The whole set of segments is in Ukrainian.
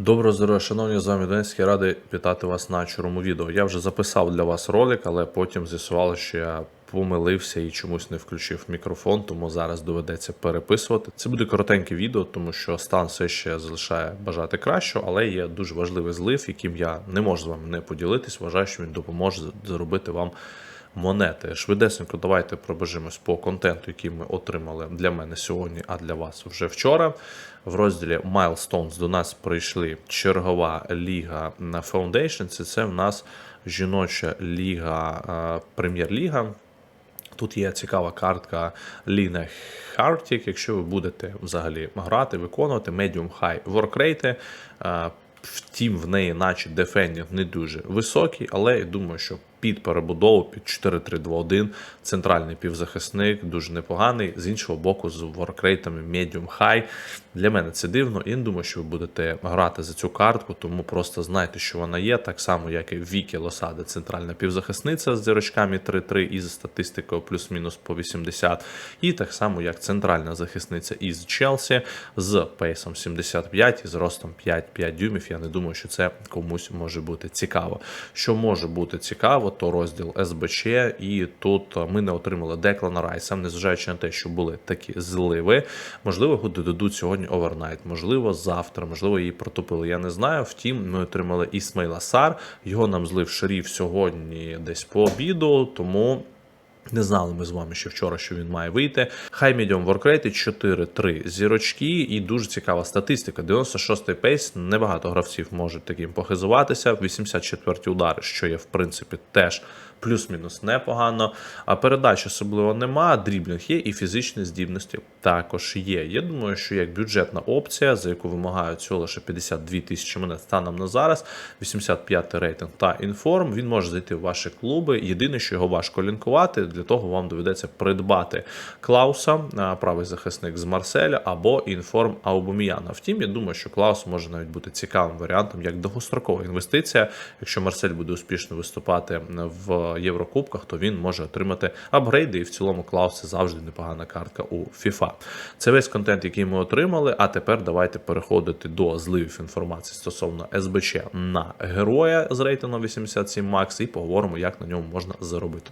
Доброго здоров'я, шановні, з вами Донецький, радий вітати вас на чорному відео. Я вже записав для вас ролик, але потім з'ясувалося, що я помилився і чомусь не включив мікрофон, тому зараз доведеться переписувати. Це буде коротеньке відео, тому що стан все ще залишає бажати кращого, але є дуже важливий злив, яким я не можу з вами не поділитись. Вважаю, що він допоможе заробити вам монети. Швидесенько давайте пробежимось по контенту, який ми отримали для мене сьогодні, а для вас вже вчора. В розділі Milestones до нас прийшли чергова ліга на Foundations. і Це в нас жіноча ліга, е, прем'єр-ліга. Тут є цікава картка Ліна Хартік. Якщо ви будете взагалі грати, виконувати medium high е, Втім, в неї, наче дефендінг не дуже високий, але я думаю, що під перебудову, під 4-3-2-1, центральний півзахисник дуже непоганий. З іншого боку, з воркрейтами medium high. Для мене це дивно. І не думаю, що ви будете грати за цю картку, тому просто знайте, що вона є, так само, як і Вікі Лосаде, центральна півзахисниця з зірочками 3-3 і з статистикою плюс-мінус по 80. І так само, як центральна захисниця із Челсі з пейсом 75 і з ростом 5-5 дюймів. Я не думаю, що це комусь може бути цікаво. Що може бути цікаво, то розділ СБЧ, і тут ми не отримали Деклана Райса, незважаючи на те, що були такі зливи. Можливо, його додадуть сьогодні овернайт, можливо, завтра, можливо, її протопили. Я не знаю. Втім, ми отримали Ісмейла Сар. Його нам злив шеріф сьогодні десь по обіду, тому. Не знали ми з вами ще вчора, що він має вийти. High Medium Workrate 4-3 зірочки, і дуже цікава статистика. 96-й пейс. Небагато гравців можуть таким похизуватися. 84-ті удари, що є в принципі теж плюс-мінус непогано. А передач особливо нема. Дріблінг є, і фізичні здібності також є. Я думаю, що як бюджетна опція, за яку вимагають всього лише 52 тисячі монет станом на зараз, 85 рейтинг та інформ. Він може зайти в ваші клуби. Єдине, що його важко лінкувати, для того вам доведеться придбати Клауса, правий захисник з Марселя, або інформ Аубоміяна. Втім, я думаю, що Клаус може навіть бути цікавим варіантом як довгострокова інвестиція. Якщо Марсель буде успішно виступати в Єврокубках, то він може отримати апгрейди. І в цілому Клаус це завжди непогана картка у FIFA. Це весь контент, який ми отримали. А тепер давайте переходити до зливів інформації стосовно СБЧ на героя з рейтингом 87 Max і поговоримо, як на ньому можна заробити.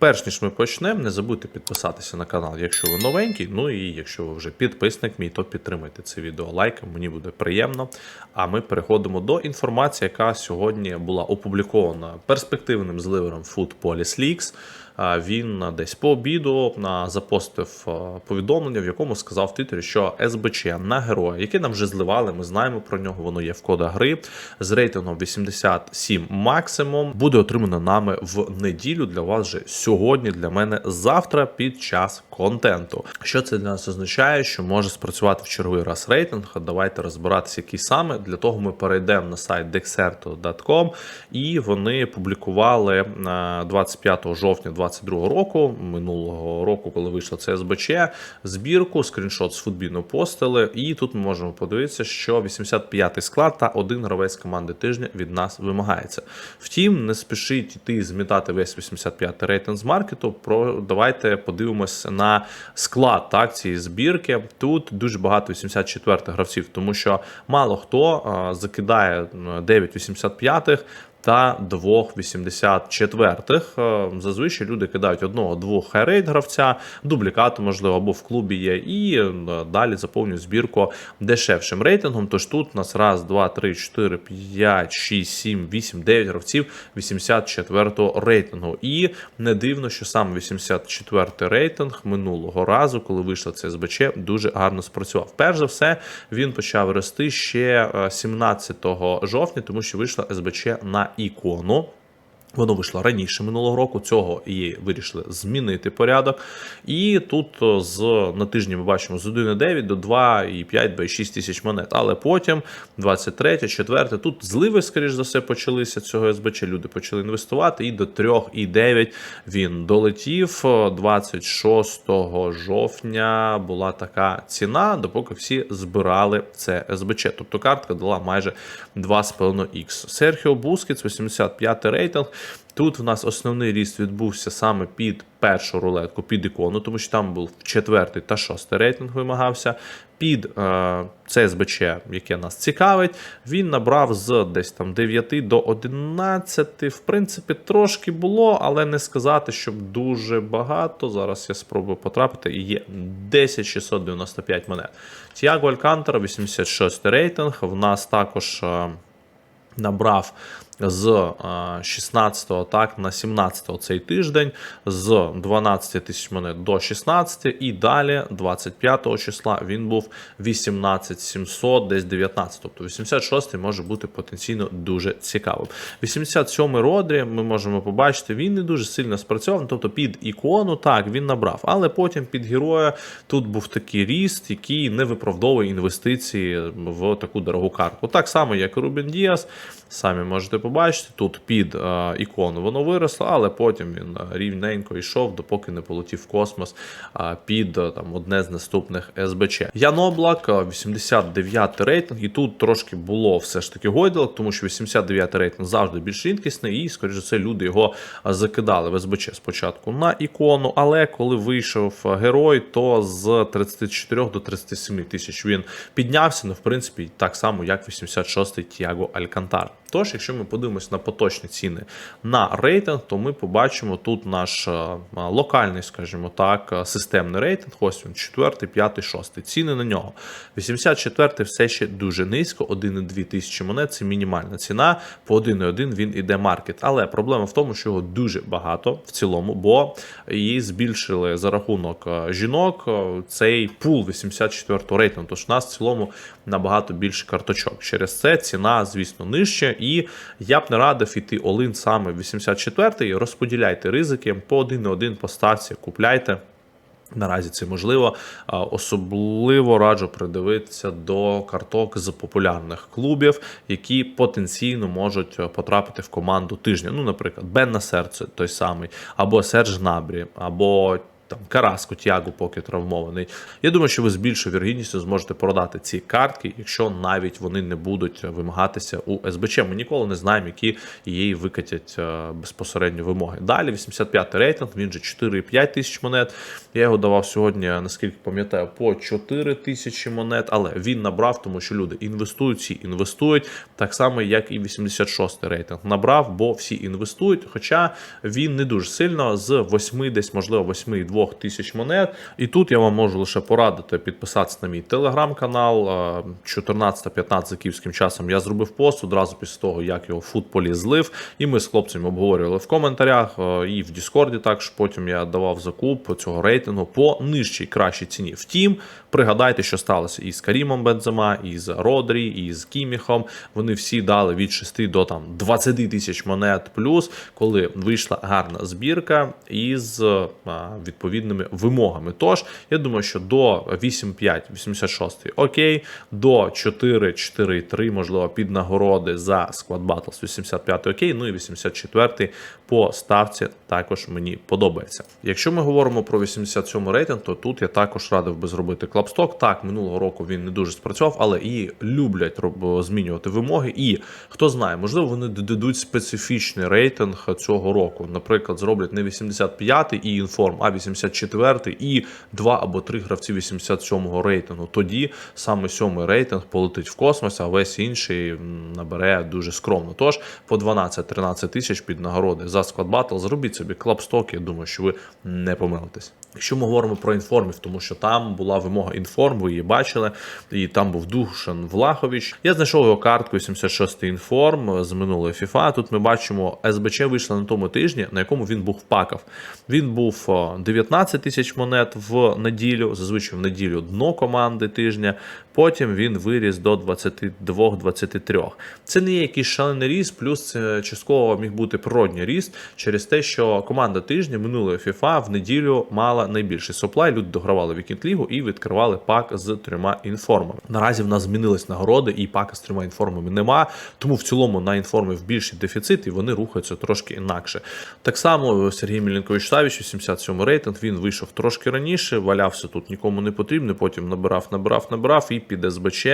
Перш ніж ми почнемо, не забудьте підписатися на канал, якщо ви новенький. Ну і якщо ви вже підписник мій, то підтримайте це відео лайком, мені буде приємно. А ми переходимо до інформації, яка сьогодні була опублікована перспективним зливером Food Police Leaks. Він десь по обіду запостив повідомлення, в якому сказав Твіттері, що СБЧ на героя, яке нам вже зливали, ми знаємо про нього, воно є в кодах гри з рейтингом 87 максимум, буде отримано нами в неділю для вас вже сьогодні, для мене завтра під час контенту. Що це для нас означає? Що може спрацювати в черговий раз рейтинг. Давайте розбиратися, який саме. Для того ми перейдемо на сайт dexerto.com і вони публікували а, 25 жовтня 2022 року, минулого року, коли вийшло це СБЧ, збірку, скріншот з футбіну постили. І тут ми можемо подивитися, що 85-й склад та один гравець команди тижня від нас вимагається. Втім, не спішіть йти змітати весь 85-й рейтинг з маркету. Про давайте подивимось на склад так, цієї збірки. Тут дуже багато 84-х гравців, тому що мало хто закидає 9 85-х та двох 84-х. Е, Зазвичай люди кидають одного-двох хайрейт гравця, дублікату, можливо, або в клубі є, і е, далі заповнюють збірку дешевшим рейтингом. Тож тут нас раз, два, три, чотири, п'ять, шість, сім, вісім, дев'ять гравців 84-го рейтингу. І не дивно, що саме 84-й рейтинг минулого разу, коли вийшло це СБЧ, дуже гарно спрацював. Перш за все, він почав рости ще е, 17 жовтня, тому що вийшла СБЧ на ікону. Воно вийшло раніше минулого року, цього і вирішили змінити порядок. І тут з на тижні ми бачимо з 1,9 до 2,5 до 6 тисяч монет. Але потім 23, 4, тут зливи, скоріш за все, почалися цього СБЧ. Люди почали інвестувати, і до 3,9 він долетів. 26 жовтня була така ціна, допоки всі збирали це СБЧ. Тобто картка дала майже 2,5х. Серхіо Бускетс, 85 рейтинг. Тут в нас основний ріст відбувся саме під першу рулетку, під ікону, тому що там був четвертий та шостий рейтинг вимагався. Під е, ЦСБЧ, яке нас цікавить, він набрав з десь там 9 до 11. В принципі, трошки було, але не сказати, щоб дуже багато. Зараз я спробую потрапити. І є 10695 монет. Тіаго Алькантара, 86 рейтинг. В нас також. Е, Набрав з 16 так на 17 цей тиждень з 12 тисяч монет до 16 і далі 25 числа він був 18 700, десь 19. Тобто 86 може бути потенційно дуже цікавим. 87 родрі ми можемо побачити, він не дуже сильно спрацьований. Тобто під ікону так він набрав, але потім під героя тут був такий ріст, який не виправдовує інвестиції в таку дорогу картку. Так само, як і Рубін Діас. Самі можете побачити, тут під е, ікону воно виросло, але потім він е, рівненько йшов, допоки не полетів в космос е, під е, там одне з наступних СБЧ. Ян Облак, е, 89 рейтинг, і тут трошки було все ж таки гойдалок, тому що 89 рейтинг завжди більш рідкісний, і, скоріш за все, люди його закидали в СБЧ спочатку на ікону. Але коли вийшов герой, то з 34 до 37 тисяч він піднявся. Ну, в принципі, так само, як 86-й Тіаго Алькантар. Тож, якщо ми подивимось на поточні ціни на рейтинг, то ми побачимо тут наш е, локальний, скажімо так, е, системний рейтинг. Ось він, 4, 5, 6. Ціни на нього. 84 все ще дуже низько, 1,2 тисячі монет це мінімальна ціна. По 1,1 він іде маркет. Але проблема в тому, що його дуже багато в цілому, бо її збільшили за рахунок е, жінок е, цей пул 84 рейтингу. Тож у нас в цілому набагато більше карточок. Через це ціна, звісно, нижча. І я б не радив іти Олин саме 84-й. Розподіляйте ризики по 1,1 по ставці, купляйте. Наразі це можливо. Особливо раджу придивитися до карток з популярних клубів, які потенційно можуть е, потрапити в команду тижня. Ну, наприклад, Бен на серце той самий, або Серж Набрі, або там Караско, Тяго, поки травмований. Я думаю, що ви з більшою вірогідністю зможете продати ці картки, якщо навіть вони не будуть вимагатися у СБЧ. Ми ніколи не знаємо, які її викатять е, безпосередньо вимоги. Далі 85 рейтинг, він же 4,5 тисяч монет. Я його давав сьогодні, наскільки пам'ятаю, по 4 тисячі монет, але він набрав, тому що люди інвестують, всі інвестують, так само, як і 86 рейтинг набрав, бо всі інвестують. Хоча він не дуже сильно з 8, десь можливо 8,2 тисяч монет. І тут я вам можу лише порадити підписатися на мій телеграм-канал. Е, 14-15 за київським часом я зробив пост одразу після того, як його футполі злив. І ми з хлопцями обговорювали в коментарях е, і в Діскорді. Також потім я давав закуп цього рейтингу по нижчій кращій ціні. Втім, пригадайте, що сталося із Карімом Бензема, і з Родрі, і з Кіміхом. Вони всі дали від 6 до там 20 тисяч монет плюс, коли вийшла гарна збірка із е, відповідними вимогами. Тож, я думаю, що до 8.5, 86 окей, до 4, 4, 3, можливо, під нагороди за Squad Battles 85 окей, ну і 84 по ставці також мені подобається. Якщо ми говоримо про 87 рейтинг, то тут я також радив би зробити клапсток. Так, минулого року він не дуже спрацював, але і люблять змінювати вимоги. І хто знає, можливо, вони додадуть специфічний рейтинг цього року. Наприклад, зроблять не 85 і інформ, а 84 і 2 або 3 гравці 87-го рейтингу. Тоді саме сьомий рейтинг полетить в космос, а весь інший набере дуже скромно. Тож по 12-13 тисяч під нагороди за склад батл. Зробіть собі клапсток, я думаю, що ви не помилитесь. Якщо ми говоримо про інформів, тому що там була вимога інформ, ви її бачили, і там був Душан Влахович. Я знайшов його картку 86-й інформ з минулої FIFA. Тут ми бачимо, СБЧ вийшла на тому тижні, на якому він був пакав. Він був 19 15 тисяч монет в неділю. Зазвичай в неділю дно команди тижня. Потім він виріс до 22-23. Це не є якийсь шалений ріст, плюс це частково міг бути природній ріст через те, що команда тижня минулої FIFA в неділю мала найбільший соплай. Люди догравали вікінд лігу і відкривали пак з трьома інформами. Наразі в нас змінились нагороди, і пака з трьома інформами нема. Тому в цілому на інформів більший дефіцит, і вони рухаються трошки інакше. Так само Сергій Мілінкович Савіч, 87 рейтинг. Він вийшов трошки раніше, валявся тут нікому не потрібно. Потім набирав, набирав, набирав і під СБЧ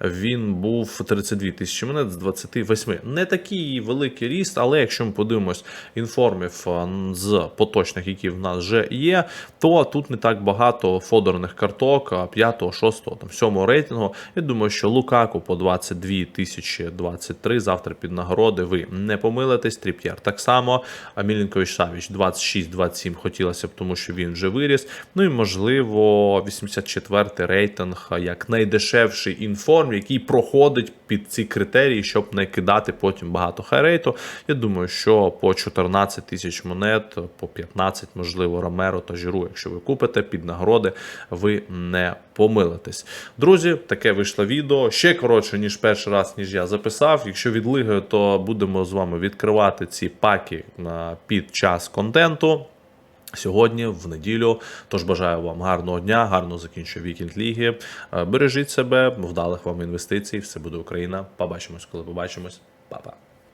він був 32 тисячі монет з 28. Не такий великий ріст, але якщо ми подивимось інформів е, з поточних, які в нас вже є, то тут не так багато фодерних карток 5, 6, там 7 рейтингу. Я думаю, що Лукаку по 22 тисячі 23 завтра під нагороди ви не помилитесь. Тріп'єр так само. А Мілінкович Савіч 26-27 хотілося б, тому що він вже виріс. Ну і можливо 84-й рейтинг як найдешевший інформ, який проходить під ці критерії, щоб не кидати потім багато хайрейту. Я думаю, що по 14 тисяч монет, по 15, можливо, Ромеро та Жиру, якщо ви купите під нагороди, ви не помилитесь. Друзі, таке вийшло відео. Ще коротше, ніж перший раз, ніж я записав. Якщо відлигаю, то будемо з вами відкривати ці паки під час контенту. Сьогодні, в неділю. Тож бажаю вам гарного дня, гарного закінчення вікенд ліги. Е, Бережіть себе, вдалих вам інвестицій. Все буде Україна. Побачимось, коли побачимось. Па-па.